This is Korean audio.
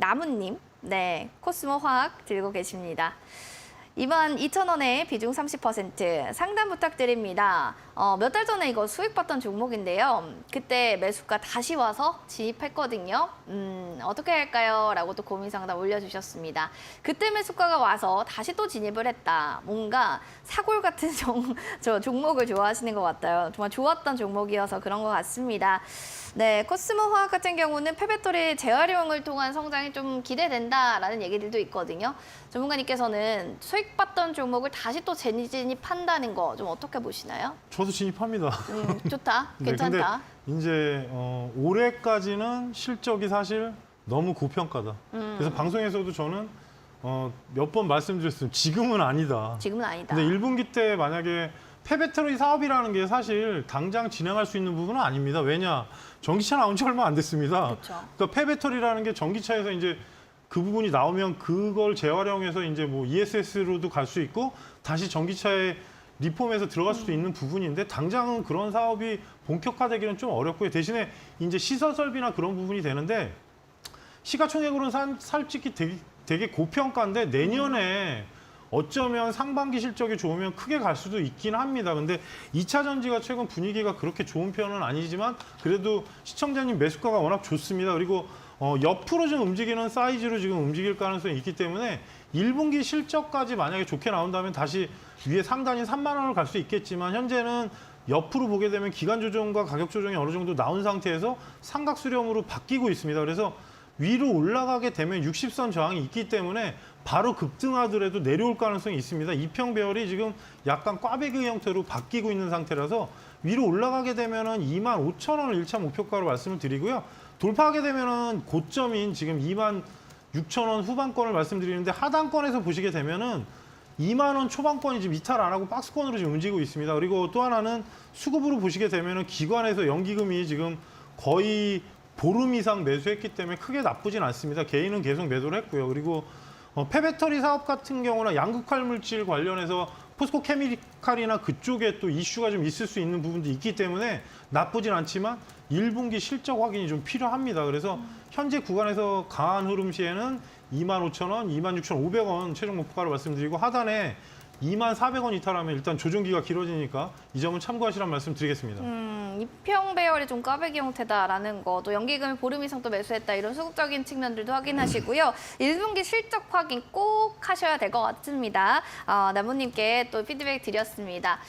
나무님, 네, 코스모 화학 들고 계십니다. 이번 2,000원에 비중 30% 상담 부탁드립니다. 어, 몇 달 전에 이거 수익 봤던 종목인데요. 그때 매수가 다시 와서 진입했거든요. 음, 어떻게 할까요? 라고 또 고민 상담 올려주셨습니다. 그때 매수가가 와서 다시 또 진입을 했다. 뭔가 사골 같은 종, 저 종목을 좋아하시는 것 같아요. 정말 좋았던 종목이어서 그런 것 같습니다. 네, 코스모 화학 같은 경우는 폐배터리 재활용을 통한 성장이 좀 기대된다라는 얘기들도 있거든요. 전문가님께서는 수익 봤던 종목을 다시 또 재진입한다는 거 좀 어떻게 보시나요? 저도 진입합니다. 음, 좋다, 네, 괜찮다. 이제 어, 올해까지는 실적이 사실 너무 고평가다. 음. 그래서 방송에서도 저는 어, 몇 번 말씀드렸어요. 지금은 아니다. 지금은 아니다. 근데 1분기 때 만약에 폐배터리 사업이라는 게 사실 당장 진행할 수 있는 부분은 아닙니다. 왜냐? 전기차 나온 지 얼마 안 됐습니다. 그렇죠. 그러니까 폐배터리라는 게 전기차에서 이제 그 부분이 나오면 그걸 재활용해서 이제 뭐 ESS로도 갈 수 있고 다시 전기차에 리폼해서 들어갈 수도 있는 부분인데 당장은 그런 사업이 본격화되기는 좀 어렵고요. 대신에 이제 시설 설비나 그런 부분이 되는데 시가총액으로는 산- 솔직히 되게, 되게 고평가인데 내년에 어쩌면 상반기 실적이 좋으면 크게 갈 수도 있긴 합니다. 근데 2차 전지가 최근 분위기가 그렇게 좋은 편은 아니지만 그래도 시청자님 매수가가 워낙 좋습니다. 그리고 어, 옆으로 좀 움직이는 사이즈로 지금 움직일 가능성이 있기 때문에 1분기 실적까지 만약에 좋게 나온다면 다시 위에 상단인 3만 원을 갈 수 있겠지만 현재는 옆으로 보게 되면 기간 조정과 가격 조정이 어느 정도 나온 상태에서 삼각 수렴으로 바뀌고 있습니다. 그래서 위로 올라가게 되면 60선 저항이 있기 때문에 바로 급등하더라도 내려올 가능성이 있습니다. 이평 배열이 지금 약간 꽈배기 형태로 바뀌고 있는 상태라서 위로 올라가게 되면은 2만 5천 원을 1차 목표가로 말씀을 드리고요. 돌파하게 되면은 고점인 지금 2만 6천 원 후반권을 말씀드리는데 하단권에서 보시게 되면은 2만 원 초반권이 지금 이탈 안 하고 박스권으로 지금 움직이고 있습니다. 그리고 또 하나는 수급으로 보시게 되면은 기관에서 연기금이 지금 거의 보름 이상 매수했기 때문에 크게 나쁘진 않습니다. 개인은 계속 매도를 했고요. 그리고 어, 폐배터리 사업 같은 경우나 양극화 물질 관련해서 포스코 케미칼이나 그쪽에 또 이슈가 좀 있을 수 있는 부분도 있기 때문에 나쁘진 않지만 1분기 실적 확인이 좀 필요합니다. 그래서 현재 구간에서 강한 흐름 시에는 25,000원, 26,500원 최종 목표가를 말씀드리고 하단에 24,400원 이탈하면 일단 조정기가 길어지니까 이 점은 참고하시란 말씀 드리겠습니다. 음, 이평 배열이 좀 꽈배기 형태다라는 거, 또 연기금을 보름 이상 또 매수했다 이런 수급적인 측면들도 확인하시고요. 1분기 실적 확인 꼭 하셔야 될 것 같습니다. 어, 나무님께 또 피드백 드렸습니다.